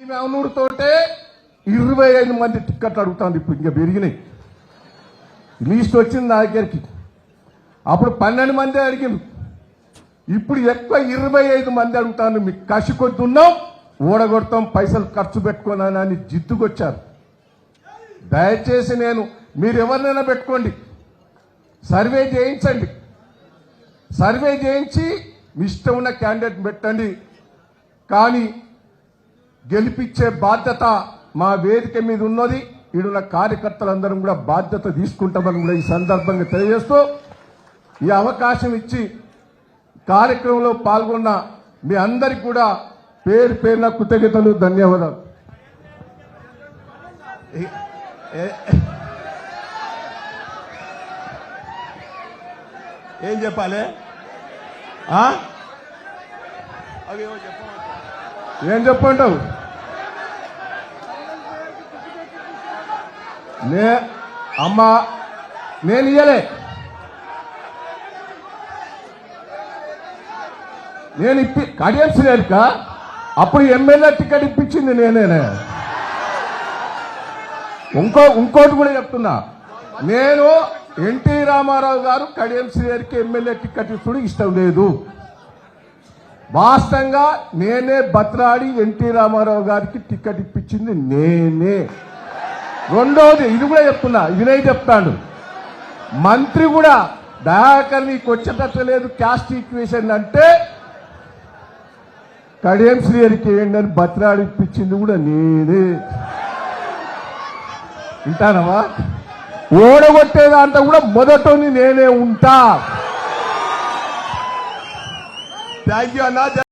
ఈమె అవునుడితోటే ఇరవై ఐదు మంది టిక్కెట్లు అడుగుతాను ఇప్పుడు ఇంకా పెరిగినాయి. లీస్ట్ వచ్చింది నా దగ్గరికి. అప్పుడు పన్నెండు మంది అడిగింది ఇప్పుడు ఎక్కువ ఇరవై ఐదు మంది అడుగుతాను మీకు కసి కొద్ది ఉన్నాం ఓడగొడతాం పైసలు ఖర్చు పెట్టుకున్నానని జిద్దుకొచ్చారు. దయచేసి నేను మీరు ఎవరినైనా పెట్టుకోండి. సర్వే చేయించండి. సర్వే చేయించి మీ ఇష్టం ఉన్న క్యాండిడేట్ పెట్టండి. కానీ గెలిపించే బాధ్యత మా వేదిక మీద ఉన్నది. ఈడున్న కార్యకర్తలందరం కూడా బాధ్యత తీసుకుంటామని కూడా ఈ సందర్భంగా తెలియజేస్తూ ఈ అవకాశం ఇచ్చి కార్యక్రమంలో పాల్గొన్న మీ అందరికి కూడా పేరు పేరున కృతజ్ఞతలు ధన్యవాదాలు. ఏం చెప్పాలి? ఆ? ఏం చెప్పంటావు? నే అమ్మా నేను ఇయ్యలే. నేను ఇప్పి కడియన్స్ లేక అప్పుడు ఎమ్మెల్యే టికెట్ ఇప్పించింది నేనేనే. ఇంకో ఇంకోటి కూడా చెప్తున్నా. నేను ఎన్టీ రామారావు గారు కడియం శ్రీగారికి ఎమ్మెల్యే టికెట్ ఇస్తుడు ఇష్టం లేదు. వాస్తవంగా నేనే బత్రాడి ఎన్టీ రామారావు గారికి టికెట్ ఇప్పించింది నేనే. రెండోది ఇది కూడా చెప్తున్నా వినయ్ చెప్తాడు. మంత్రి కూడా దయాకర్ నీకు వచ్చేటట్లేదు క్యాస్ట్ ఈక్వేషన్ అంటే కడియం శ్రీహరికి ఏంటని బత్రాడి ఇప్పించింది కూడా నేనే. వింటానవా? ఓడగొట్టేదాంట్లో కూడా మొదటని నేనే ఉంటా. Thank you, not.